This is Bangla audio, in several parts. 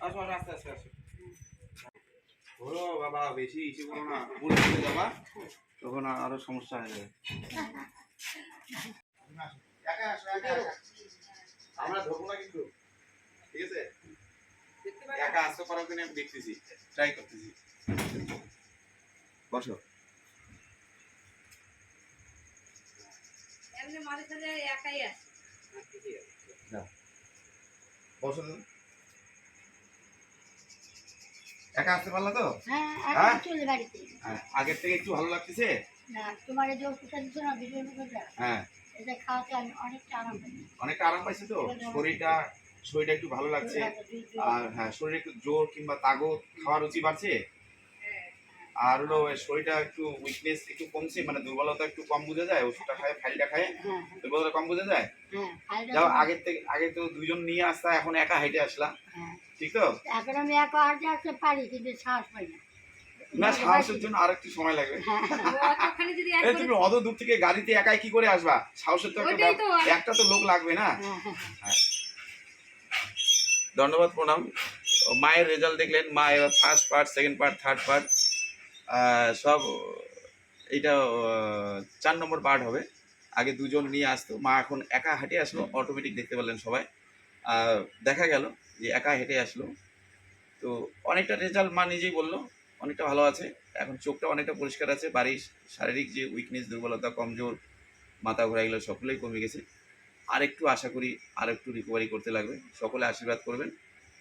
আসো আসো আস্তে আস্তে আসো। ওরো বাবা বেশি ইসে করো না। যাবা তখন আরও সমস্যা হয়ে যাবে। আমরা ধরবো না কিন্তু ঠিক আছে? একা আসতে পারার জন্য আমি দেখতেছি। ট্রাই করতেছি। বসো। একাই আসে। বসো তো। একা আসতে পারলা তো? হ্যাঁ হ্যাঁ? এখন চলে বাড়িতে। হ্যাঁ, আগের থেকে একটু ভালো লাগতেছে? না তোমার এই যে ওষুধটা দিচ্ছ না বিভিন্ন হ্যাঁ। এটা খাওয়াতে আমি অনেকটা আরাম পাই অনেকটা আরাম পাইছে তো? শরীরটা শরীরটা একটু ভালো লাগছে। আর হ্যাঁ শরীরে একটু জোর কিংবা তাগত খাওয়ার রুচি বাড়ছে? আর হলো শরীরটা একটু উইকনেস একটু কমছে মানে দুর্বলতা একটু কম বোঝা যায় ওষুধটা খায় ফাইলটা খায়? হ্যাঁ দুর্বলতা কম বোঝা যায়? যাও আগের থেকে আগে তো দুজন নিয়ে আসতা এখন একা হেঁটে আসলা। হ্যাঁ। ঠিক তো? এখন আমি একা হাঁটতে আসতে পারি কিন্তু সাহস পাই না। না সাহসের জন্য আর একটু সময় লাগবে। হ্যাঁ অতখানি যদি এই তুমি অত দূর থেকে গাড়িতে একাই কি করে আসবা? সাহসের তো একটা তো। ব্যাপ- একটা তো লোক লাগবে না? হ্যাঁ হ্যাঁ ধন্যবাদ প্রণাম। মায়ের রেজাল্ট দেখলেন মা এবার first part second part third part সব এইটা আহ, চার নম্বর পার্ট হবে। আগে দুজন নিয়ে আসতো। মা এখন একা হেঁটে আসলো অটোমেটিক দেখতে পেলেন সবাই। আর দেখা গেল। যে একা হেঁটে আসলো। তো অনেকটা রেজাল্ট মা নিজেই বলল, অনেকটা ভালো আছে। এখন চোখটা অনেকটা পরিষ্কার আছে, বাড়ির শারীরিক যে উইকনেস দুর্বলতা, কমজোর, মাথা ঘোরা এগুলো সকলেই কমে গেছে। আর একটু আশা করি আর একটু রিকভারি করতে লাগবে। সকলে আশীর্বাদ করবেন।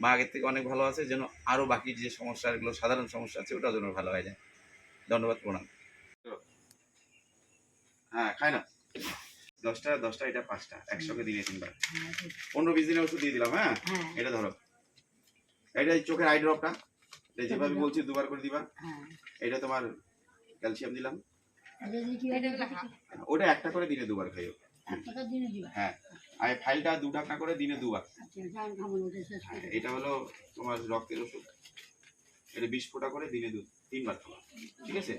মা আগের থেকে অনেক ভালো আছে, যেন আরও বাকি যে সমস্যা এগুলো, সাধারণ সমস্যা আছে, ওটাও যেন ভালো হয়ে যায়। ধন্যবাদ, প্রণাম। হ্যাঁ খাই না। দশটা দশটা এটা পাঁচটা একসঙ্গে দিনে তিনবার। পনেরো বিশ দিনের ওষুধ দিয়ে দিলাম হ্যাঁ? হ্যাঁ। এটা ধরো। এটা চোখের আই ড্রপটা যেভাবে বলছি দুবার করে দিবা। হ্যাঁ। এটা তোমার ক্যালসিয়াম দিলাম। ওটা একটা করে দিনে দুবার খাইও। হ্যাঁ। আর ফাইলটা দু ঢাকনা করে দিনে দুবার। আচ্ছা হ্যাঁ, এটা হলো তোমার রক্তের ওষুধ। এটা বিশ ফোঁটা করে দিনে দু তিনবার খাওয়া ঠিক আছে?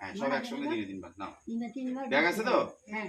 হ্যাঁ সব একসঙ্গে দিনে তিনবার নাও। দিনে ব্যাগ আছে তো? হ্যাঁ।